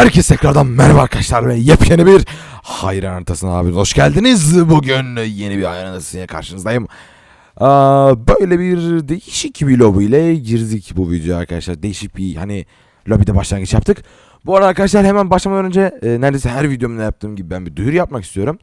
Herkese tekrardan merhaba arkadaşlar ve yepyeni bir hayran haritasına abi hoş geldiniz. Bugün yeni bir hayran haritasıyla karşınızdayım. Aa, böyle bir değişik bir lobi ile girdik bu videoya arkadaşlar. Değişik bir hani lobide başlangıç yaptık. Bu arada arkadaşlar hemen başlamadan önce e, neredeyse her videomda yaptığım gibi ben bir duyuru yapmak istiyorum.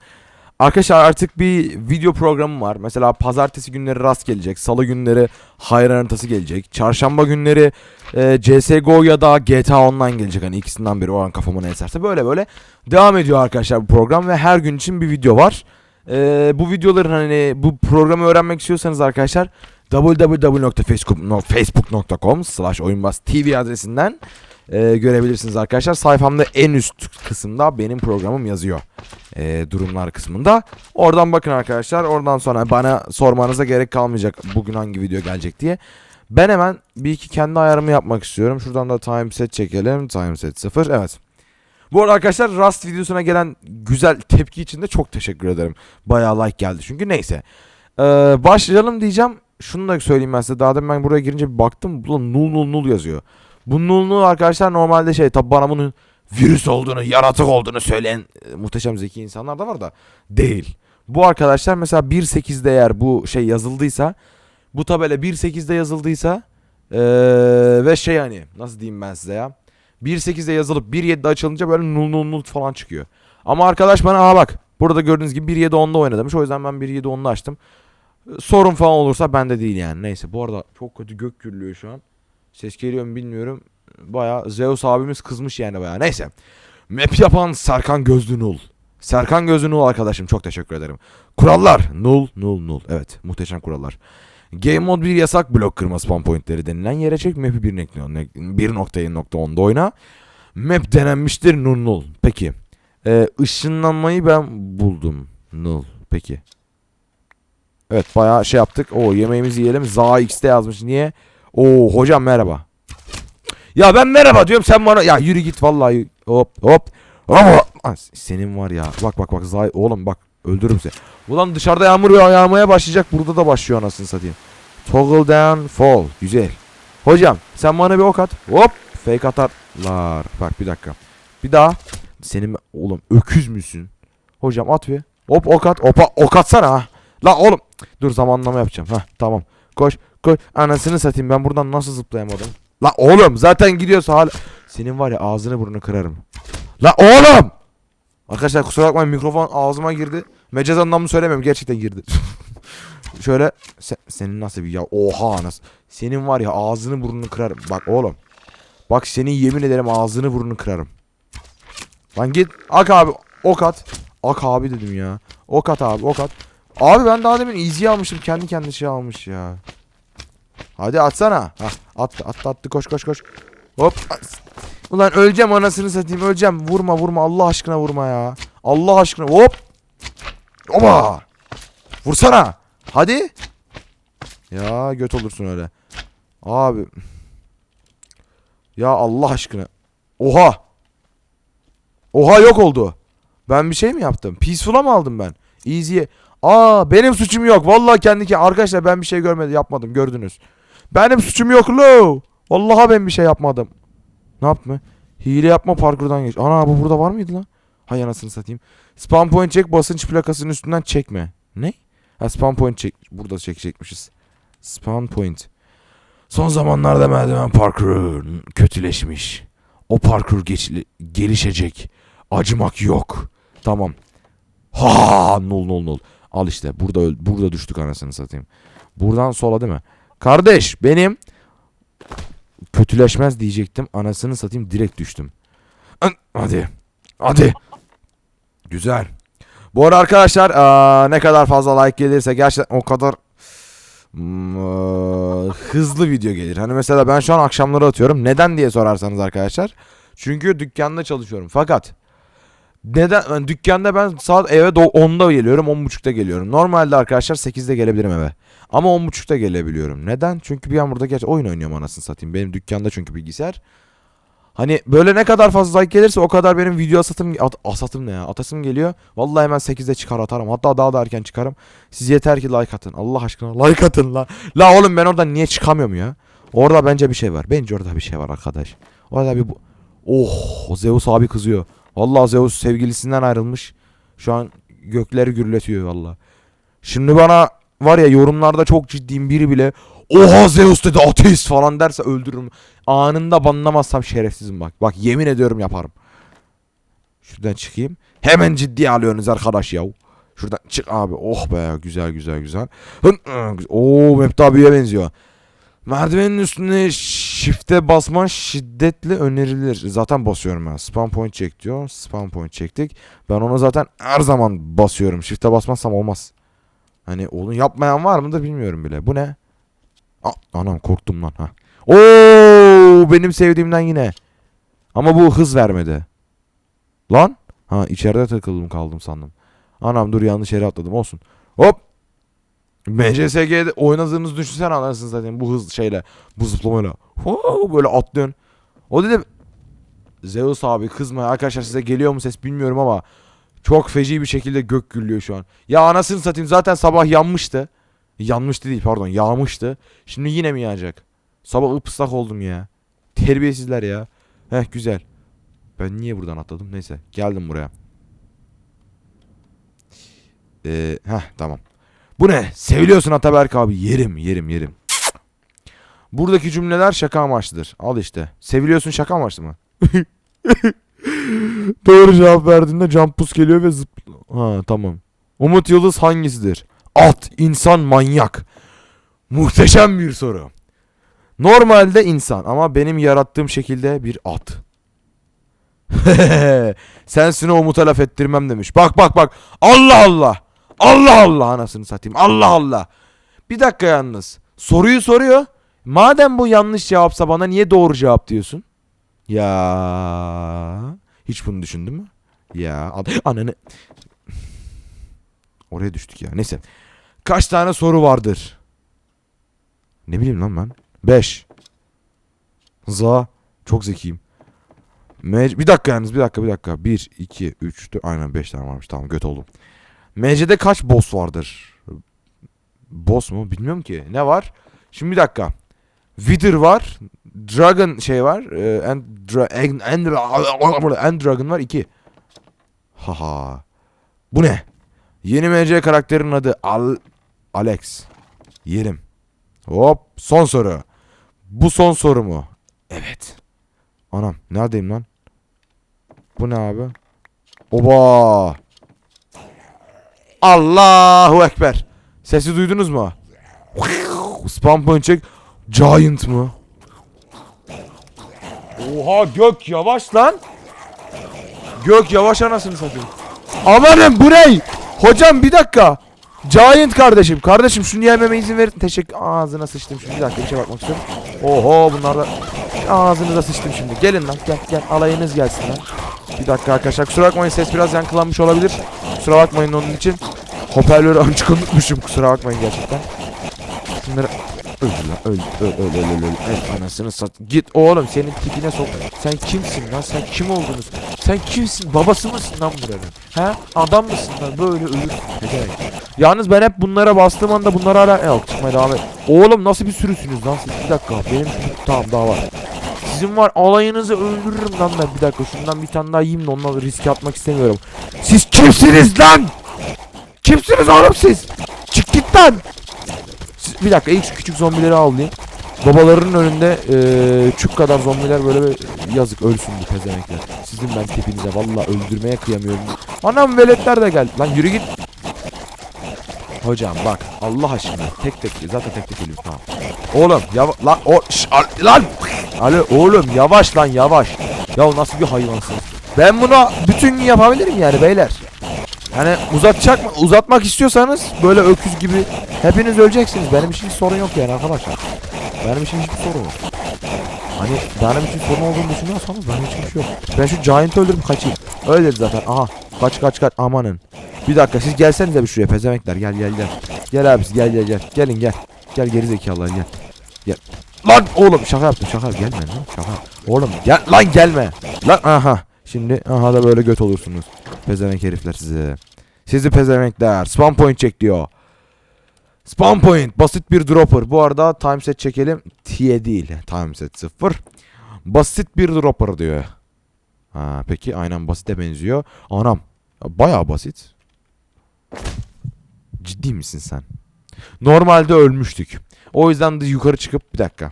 Arkadaşlar artık bir video programım var. Mesela pazartesi günleri rast gelecek. Salı günleri hayran haritası gelecek. Çarşamba günleri e, CSGO ya da GTA Online gelecek. Hani ikisinden biri o an kafama ne eserse. Böyle böyle devam ediyor arkadaşlar bu program ve her gün için bir video var. E, bu videoların hani bu programı öğrenmek istiyorsanız arkadaşlar www.facebook.com slash oyunbaz tv adresinden e, görebilirsiniz arkadaşlar. Sayfamda en üst kısımda benim programım yazıyor. E, durumlar kısmında. Oradan bakın arkadaşlar. Oradan sonra bana sormanıza gerek kalmayacak bugün hangi video gelecek diye. Ben hemen bir iki kendi ayarımı yapmak istiyorum. Şuradan da time set çekelim. Time set 0. Evet. Bu arada arkadaşlar Rust videosuna gelen güzel tepki için de çok teşekkür ederim. Bayağı like geldi çünkü neyse. Ee, başlayalım diyeceğim. Şunu da söyleyeyim ben size. Daha demin ben buraya girince bir baktım. Burada nul nul nul yazıyor. Bu nul nul arkadaşlar normalde şey tabi bana bunun virüs olduğunu, yaratık olduğunu söyleyen e, muhteşem zeki insanlar da var da değil. Bu arkadaşlar mesela 1.8'de eğer bu şey yazıldıysa bu tabela 1.8'de yazıldıysa ee, ve şey hani nasıl diyeyim ben size ya 1.8'de yazılıp 1.7'de açılınca böyle nul nul nul falan çıkıyor. Ama arkadaş bana aa bak burada gördüğünüz gibi 1.7.10'da oyna demiş. O yüzden ben 1.7.10'da açtım. Ee, Sorun falan olursa bende değil yani. Neyse bu arada çok kötü gök gürlüyor şu an. Ses geliyor mu bilmiyorum. Baya Zeus abimiz kızmış yani baya. Neyse. Map yapan Serkan Gözlü. Serkan Gözlü arkadaşım çok teşekkür ederim. Kurallar. Nul nul nul. Evet muhteşem kurallar. Game mode 1 yasak blok kırma spawn pointleri denilen yere çek. Map'i 1.7.10'da oyna. Map denenmiştir nul nul. Peki. Ee, ışınlanmayı ben buldum. Nul. Peki. Evet bayağı şey yaptık. O yemeğimizi yiyelim. Za X'te yazmış. Niye? Oo hocam merhaba. Ya ben merhaba diyorum sen bana ya yürü git vallahi hop hop. Ama senin var ya bak bak bak Zay oğlum bak öldürürüm seni. Ulan dışarıda yağmur yağmaya başlayacak burada da başlıyor anasını satayım. Toggle down fall güzel. Hocam sen bana bir ok at. Hop fake atarlar. Bak bir dakika. Bir daha. Senin oğlum öküz müsün? Hocam at bir. Hop ok at. Opa ok atsana ha. La oğlum. Dur zamanlama yapacağım. Ha tamam. Koş koş. Anasını satayım ben buradan nasıl zıplayamadım? La oğlum zaten gidiyorsa hala. Senin var ya ağzını burnunu kırarım. La oğlum. Arkadaşlar kusura bakmayın mikrofon ağzıma girdi. Mecaz anlamını söylemiyorum gerçekten girdi. Şöyle se- senin nasıl bir ya oha nasıl. Senin var ya ağzını burnunu kırarım. Bak oğlum. Bak senin yemin ederim ağzını burnunu kırarım. Lan git ak abi ok at. Ak abi dedim ya. Ok at abi ok at. Abi ben daha demin easy almıştım. Kendi kendine şey almış ya. Hadi atsana. Hah attı attı attı koş koş koş. Hop. Ulan öleceğim anasını satayım öleceğim. Vurma vurma Allah aşkına vurma ya. Allah aşkına hop. Oba. Vursana. Hadi. Ya göt olursun öyle. Abi. Ya Allah aşkına. Oha. Oha yok oldu. Ben bir şey mi yaptım? Peaceful'a mı aldım ben? Easy'ye. Aa benim suçum yok. Vallahi kendi ki arkadaşlar ben bir şey görmedim yapmadım gördünüz. Benim suçum yok lo. Vallahi ben bir şey yapmadım. Ne yaptım ben? Hile yapma parkurdan geç. Ana bu burada var mıydı lan? Hay anasını satayım. Spam point çek basınç plakasının üstünden çekme. Ne? Ha spam point çek. Burada çekecekmişiz. Spawn point. Son zamanlarda merdiven parkuru kötüleşmiş. O parkur gelişecek. Acımak yok. Tamam. Ha nul nul nul. Al işte burada öl- burada düştük anasını satayım. Buradan sola değil mi? Kardeş benim kötüleşmez diyecektim. Anasını satayım direkt düştüm. Hadi. Hadi. Güzel. Bu arada arkadaşlar aa, ne kadar fazla like gelirse gerçekten o kadar mm, aa, hızlı video gelir. Hani mesela ben şu an akşamları atıyorum. Neden diye sorarsanız arkadaşlar. Çünkü dükkanda çalışıyorum. Fakat neden yani dükkanda ben saat eve do- 10'da geliyorum 10.30'da geliyorum. Normalde arkadaşlar 8'de gelebilirim eve. Ama 10.30'da gelebiliyorum. Neden? Çünkü bir an burada geç oyun oynuyorum anasını satayım. Benim dükkanda çünkü bilgisayar. Hani böyle ne kadar fazla like gelirse o kadar benim video asatım at, asatım ne ya atasım geliyor. Vallahi hemen 8'de çıkar atarım. Hatta daha da erken çıkarım. Siz yeter ki like atın. Allah aşkına like atın la. La oğlum ben oradan niye çıkamıyorum ya? Orada bence bir şey var. Bence orada bir şey var arkadaş. Orada bir bu- Oh Zeus abi kızıyor. Vallahi Zeus sevgilisinden ayrılmış. Şu an gökleri gürletiyor vallahi. Şimdi bana var ya yorumlarda çok ciddiyim biri bile Oha Zeus dedi ateist falan derse öldürürüm. Anında banlamazsam şerefsizim bak. Bak yemin ediyorum yaparım. Şuradan çıkayım. Hemen ciddiye alıyorsunuz arkadaş ya. Şuradan çık abi. Oh be güzel güzel güzel. Hın, ı, Oo Mehmet abiye benziyor. Merdivenin üstüne shift'e basman şiddetle önerilir. Zaten basıyorum ben. Spam point çek diyor. Spam point çektik. Ben ona zaten her zaman basıyorum. Shift'e basmazsam olmaz. Hani onu yapmayan var mıdır bilmiyorum bile. Bu ne? Aa, anam korktum lan ha. Oo benim sevdiğimden yine. Ama bu hız vermedi. Lan? Ha içeride takıldım kaldım sandım. Anam dur yanlış yere atladım olsun. Hop. MCSG'de oynadığınızı düşünsen anlarsın zaten bu hız şeyle. Bu zıplamayla. Böyle atlıyorsun. O dedi Zeus abi kızma arkadaşlar size geliyor mu ses bilmiyorum ama çok feci bir şekilde gök gürlüyor şu an. Ya anasını satayım zaten sabah yanmıştı. Yanmıştı değil pardon yağmıştı. Şimdi yine mi yağacak? Sabah ıpıslak oldum ya. Terbiyesizler ya. Heh güzel. Ben niye buradan atladım? Neyse geldim buraya. Ee, heh tamam. Bu ne? Seviliyorsun Ataberk abi. Yerim yerim yerim. Buradaki cümleler şaka amaçlıdır. Al işte. Seviliyorsun şaka amaçlı mı? Doğru cevap verdiğinde campus geliyor ve zıp... Ha tamam. Umut Yıldız hangisidir? At, insan, manyak. Muhteşem bir soru. Normalde insan ama benim yarattığım şekilde bir at. Sensin o Umut'a laf ettirmem demiş. Bak bak bak. Allah Allah. Allah Allah anasını satayım. Allah Allah. Bir dakika yalnız. Soruyu soruyor. Madem bu yanlış cevapsa bana niye doğru cevap diyorsun? Ya hiç bunu düşündün mü? Ya ananı Oraya düştük ya. Neyse. Kaç tane soru vardır? Ne bileyim lan ben. 5. Za. Çok zekiyim. Mec bir dakika yalnız bir dakika bir dakika. 1, 2, 3, 4. Aynen 5 tane varmış. Tamam göt oldum. MC'de kaç boss vardır? Boss mu? Bilmiyorum ki. Ne var? Şimdi bir dakika. Wither var. Dragon şey var. E, and, dra and, and, and Dragon var 2. Haha. Bu ne? Yeni MC karakterin adı Al Alex. Yerim. Hop son soru. Bu son soru mu? Evet. Anam neredeyim lan? Bu ne abi? Oba. Allahu Ekber. Sesi duydunuz mu? Spam point check. Giant mı? Oha gök yavaş lan. Gök yavaş anasını satayım. Amanın bu ne? Hocam bir dakika. Giant kardeşim. Kardeşim şunu yememe izin verin. Teşekkür. Ağzına sıçtım şimdi. Bir dakika bir şey bakmak istiyorum. Oho bunlar da ağzınıza sıçtım şimdi. Gelin lan gel gel alayınız gelsin lan. Bir dakika arkadaşlar kusura bakmayın ses biraz yankılanmış olabilir. Kusura bakmayın onun için. Hoparlörü açık unutmuşum kusura bakmayın gerçekten. Şunları öl lan öl öl öl öl öl öl öl anasını sat. Git oğlum senin tipine sok. Sen kimsin lan sen kim oldunuz? Sen kimsin babası mısın lan buranın? He adam mısın lan böyle ölür. Ne demek? Yalnız ben hep bunlara bastığım anda bunlar hala yok çıkmaya devam et. Oğlum nasıl bir sürüsünüz lan siz? Bir dakika benim tamam daha var. Sizin var alayınızı öldürürüm lan ben bir dakika şundan bir tane daha yiyeyim de onunla riske atmak istemiyorum. Siz kimsiniz lan? Kimsiniz oğlum siz? Çık git lan. Siz- bir dakika ilk küçük zombileri avlayayım. Babalarının önünde eee çük kadar zombiler böyle bir yazık ölsün bu pezemekler. Sizin ben tipinize valla öldürmeye kıyamıyorum. Anam veletler de geldi. Lan yürü git. Hocam bak Allah aşkına tek tek zaten tek tek ölüyorum tamam. Oğlum yava lan o al- lan Alo oğlum yavaş lan yavaş. Ya nasıl bir hayvansınız? Ben bunu bütün gün yapabilirim yani beyler. Yani uzatacak mı? Uzatmak istiyorsanız böyle öküz gibi hepiniz öleceksiniz. Benim için sorun yok yani arkadaşlar. Benim için hiçbir sorun yok. Hani benim için sorun olduğunu düşünüyorsanız benim için bir şey yok. Ben şu giant'ı öldürüp kaçayım. Öyle dedi zaten. Aha. Kaç kaç kaç amanın. Bir dakika siz gelsenize bir şuraya pezemekler. Gel gel gel. Gel abisi gel gel gel. Gelin gel. Gel geri zekalılar gel. Gel. Lan oğlum şaka yaptım şaka gelme lan şaka. Oğlum gel lan gelme. Lan aha. Şimdi aha da böyle göt olursunuz. Pezevenk herifler size. Sizi pezemekler. Spam point çek diyor. Spam point basit bir dropper. Bu arada time set çekelim. T'ye değil. Time set 0. Basit bir dropper diyor. Ha, peki aynen basite benziyor. Anam. ya Bayağı basit. Ciddi misin sen? Normalde ölmüştük. O yüzden de yukarı çıkıp bir dakika.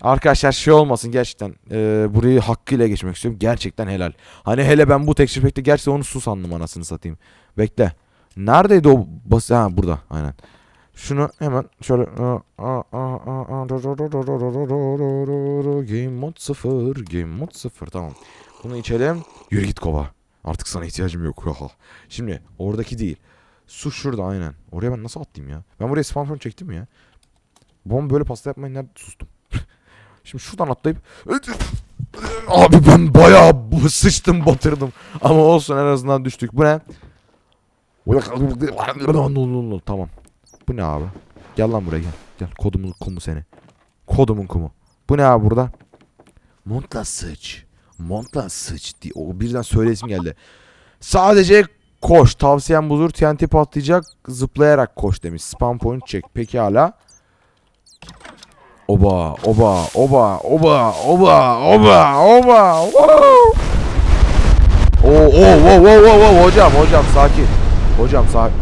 Arkadaşlar şey olmasın gerçekten e, burayı hakkıyla geçmek istiyorum. Gerçekten helal. Hani hele ben bu texture pack'te gerçekten onu su sandım anasını satayım. Bekle. Neredeydi o basit? Ha burada aynen. Şunu hemen şöyle Game mod 0 Game mod 0 tamam. Bunu içelim. Yürü git kova. Artık sana ihtiyacım yok. Şimdi oradaki değil. Su şurada aynen. Oraya ben nasıl atlayayım ya? Ben buraya point çektim ya? Babam böyle pasta yapmayın nerede sustum. Şimdi şuradan atlayıp Abi ben bayağı sıçtım batırdım. Ama olsun en azından düştük. Bu ne? Tamam. Bu ne abi? Gel lan buraya gel. Gel kodumun kumu seni. Kodumun kumu. Bu ne abi burada? Montla sıç. Montla sıç diye. O birden söylesim geldi. Sadece koş. Tavsiyem budur. TNT patlayacak. Zıplayarak koş demiş. Spam point çek. Peki hala. Oba, oba, oba, oba, oba, oba, oba. wow! Oo, oo, wow, wow, wow, hocam, hocam sakin. Hocam sakin.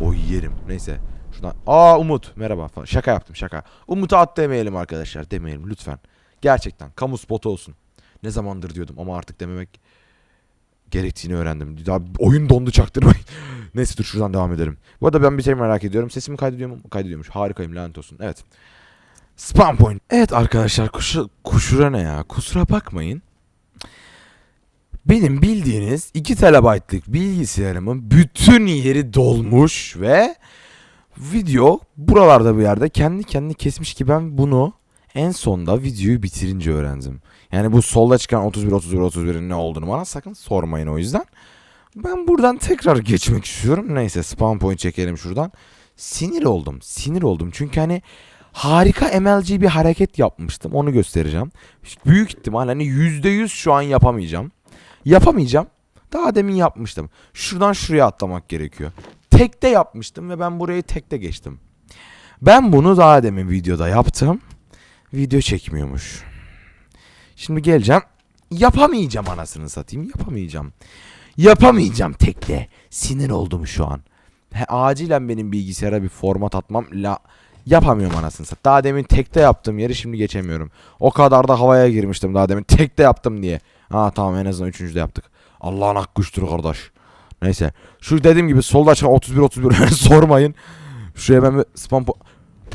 Oy yerim. Neyse. Şuradan. Aa Umut. Merhaba falan. Şaka yaptım şaka. Umut'a at demeyelim arkadaşlar. Demeyelim lütfen. Gerçekten. Kamu spotu olsun. Ne zamandır diyordum ama artık dememek gerektiğini öğrendim. Daha oyun dondu çaktırmayın. Neyse dur şuradan devam edelim. Bu arada ben bir şey merak ediyorum. Sesimi kaydediyor mu? Kaydediyormuş. Harikayım lanet olsun. Evet. Spam point. Evet arkadaşlar kuşu, kuşura ne ya? Kusura bakmayın. Benim bildiğiniz 2 terabaytlık bilgisayarımın bütün yeri dolmuş ve video buralarda bir yerde kendi kendini kesmiş ki ben bunu en sonda videoyu bitirince öğrendim. Yani bu solda çıkan 31 31 31'in ne olduğunu bana sakın sormayın o yüzden. Ben buradan tekrar geçmek istiyorum. Neyse spam point çekelim şuradan. Sinir oldum. Sinir oldum. Çünkü hani harika MLG bir hareket yapmıştım. Onu göstereceğim. Büyük ihtimal hani %100 şu an yapamayacağım. Yapamayacağım. Daha demin yapmıştım. Şuradan şuraya atlamak gerekiyor. Tekte yapmıştım ve ben burayı tekte geçtim. Ben bunu daha demin videoda yaptım. Video çekmiyormuş. Şimdi geleceğim. Yapamayacağım anasını satayım. Yapamayacağım. Yapamayacağım tekte. Sinir oldum şu an. He, acilen benim bilgisayara bir format atmam la yapamıyorum anasını satayım. Daha demin tekte yaptığım yeri şimdi geçemiyorum. O kadar da havaya girmiştim daha demin tekte yaptım diye. Ha tamam en azından üçüncüde yaptık. Allah'ın hakkı üçtür kardeş. Neyse. Şu dediğim gibi solda çıkan 31 31 sormayın. Şuraya ben bir spam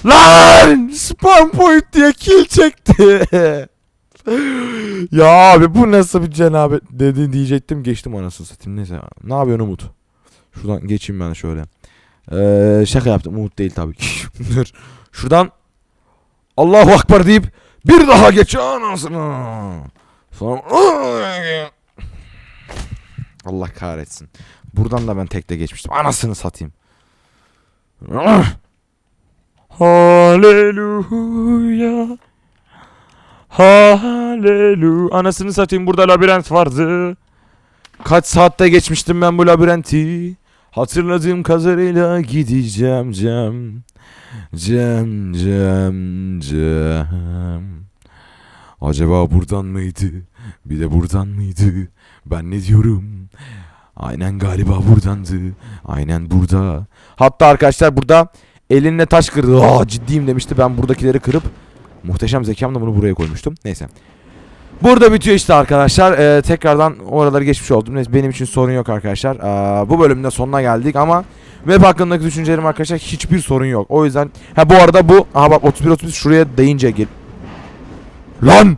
Lan! Spam point diye kill çekti. ya abi bu nasıl bir cenabet dedi diyecektim geçtim anasını satayım. Neyse. Ne yapıyorsun Umut? Şuradan geçeyim ben şöyle. Ee, şaka yaptım. Umut değil tabii ki. Dur. Şuradan Allahu Akbar deyip bir daha geç anasını. Sonra Allah kahretsin. Buradan da ben tekte geçmiştim. Anasını satayım. Haleluya. Haleluya. Anasını satayım burada labirent vardı. Kaç saatte geçmiştim ben bu labirenti. Hatırladığım kadarıyla gideceğim Cem. Cem, Cem, Cem. Acaba buradan mıydı? Bir de buradan mıydı? Ben ne diyorum? Aynen galiba buradandı. Aynen burada. Hatta arkadaşlar burada elinle taş kırdı. Aa ciddiyim demişti. Ben buradakileri kırıp muhteşem zekamla bunu buraya koymuştum. Neyse. Burada bitiyor işte arkadaşlar. Ee, tekrardan oraları geçmiş oldum. Neyse benim için sorun yok arkadaşlar. Aa, bu bölümde sonuna geldik ama web hakkındaki düşüncelerim arkadaşlar hiçbir sorun yok. O yüzden ha bu arada bu aha bak 31 31 şuraya değince gel. Lan!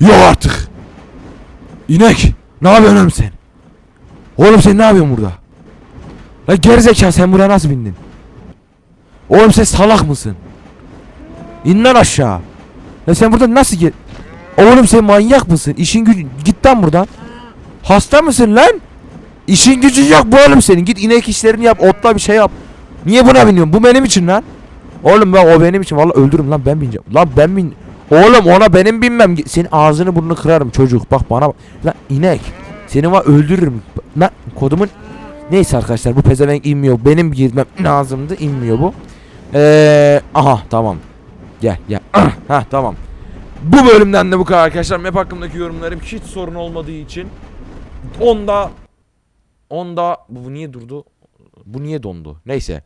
Yok artık. İnek. Ne yapıyorsun sen? Oğlum sen ne yapıyorsun burada? Lan gerizekalı sen buraya nasıl bindin? Oğlum sen salak mısın? İn lan aşağı. Ya sen burada nasıl gel? Oğlum sen manyak mısın? İşin gücün git lan buradan. Hasta mısın lan? İşin gücün yok bu oğlum senin. Git inek işlerini yap, otla bir şey yap. Niye buna biniyorsun? Bu benim için lan. Oğlum ben o benim için. Vallahi öldürürüm lan ben bineceğim. Lan ben bin. Oğlum ona benim binmem. Senin ağzını burnunu kırarım çocuk. Bak bana bak. Lan inek. Seni var öldürürüm. Lan kodumun Neyse arkadaşlar bu pezevenk inmiyor. Benim girmem lazımdı. inmiyor bu. Eee aha tamam. Gel gel. ha tamam. Bu bölümden de bu kadar arkadaşlar. Map hakkındaki yorumlarım hiç sorun olmadığı için onda onda bu niye durdu? Bu niye dondu? Neyse.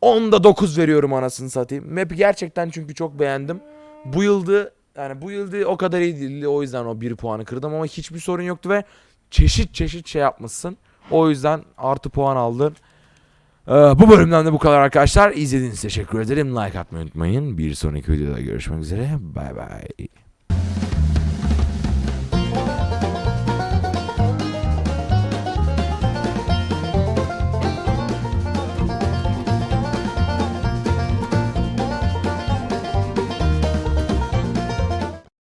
Onda 9 veriyorum anasını satayım. Map'i gerçekten çünkü çok beğendim. Bu yıldı yani bu yıldı o kadar iyi değildi. O yüzden o 1 puanı kırdım ama hiçbir sorun yoktu ve çeşit çeşit şey yapmışsın. O yüzden artı puan aldın. Ee, bu bölümden de bu kadar arkadaşlar. İzlediğiniz için teşekkür ederim. Like atmayı unutmayın. Bir sonraki videoda görüşmek üzere. Bay bay.